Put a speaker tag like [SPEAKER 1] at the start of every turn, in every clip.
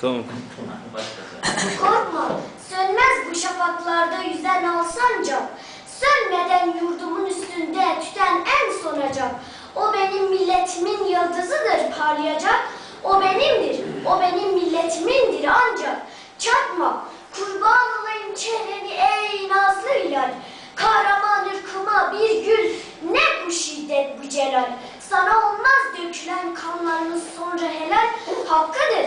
[SPEAKER 1] Tamam.
[SPEAKER 2] Korkma, sönmez bu şafaklarda yüzen al sancak. Sönmeden yurdumun üstünde tüten en sonacak. O benim milletimin yıldızıdır parlayacak. O benimdir, o benim milletimindir ancak. Çarpma, kurban olayım çehreni ey nazlı hilal. Kahraman ırkıma bir gül, ne bu şiddet bu celal. Sana olmaz dökülen kanlarımız sonra helal. Hakkıdır,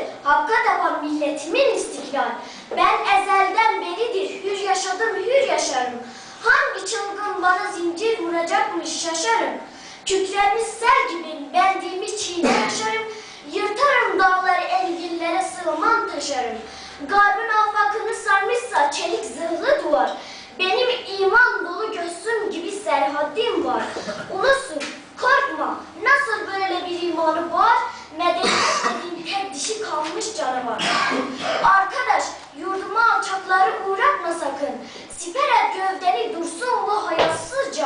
[SPEAKER 2] milletimin istiklal. Ben ezelden beridir hür yaşadım, hür yaşarım. Hangi çılgın bana zincir vuracakmış şaşarım. Kükremiş sel gibi bendiğimi çiğne yaşarım. Yırtarım dağları engillere sığmam taşarım. Garbın afakını sarmışsa çelik zırhlı duvar. Benim iman dolu göğsüm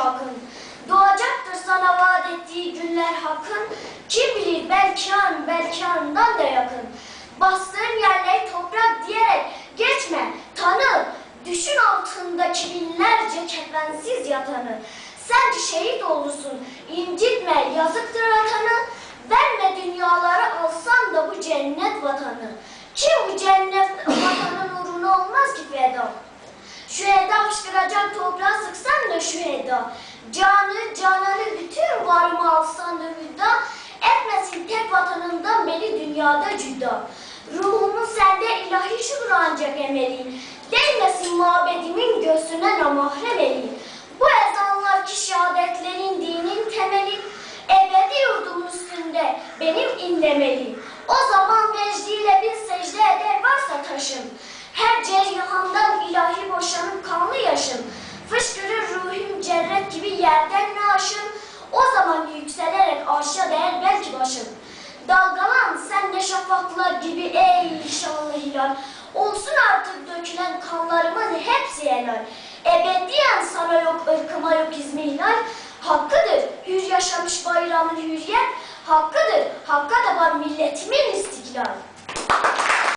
[SPEAKER 2] akın. Doğacaktır sana vaat ettiği günler hakkın. Kim bilir belki an, belki andan da yakın. Bastığın yerleri toprak diyerek geçme, tanı. Düşün altındaki binlerce kefensiz yatanı. Sen şehit olursun, incitme, yazıktır vatanı. Verme dünyaları alsan da bu cennet vatanı. Ki bu cennet vatanın uğruna olmaz ki feda. Şu eda fışkıracak toprağa sıksan şu eda. Canı, cananı bütün varımı alsan da hüda. Etmesin tek vatanından beni dünyada cüda. Ruhumun sende ilahi şuur ancak emeli. Değmesin mabedimin göğsüne namahrem eli. Bu ezanlar ki şehadetlerin dinin temeli. Ebedi yurdumun üstünde benim inlemeli. O zaman vecdiyle bir secde eder varsa taşım. Her Dalgalan sen de şafaklar gibi ey şanlı hilal. Olsun artık dökülen kanlarımın hepsi helal. Ebediyen sana yok ırkıma yok izmihlal. Hakkıdır hür yaşamış bayramın hürriyet. Hakkıdır hakka taban milletimin istiklal.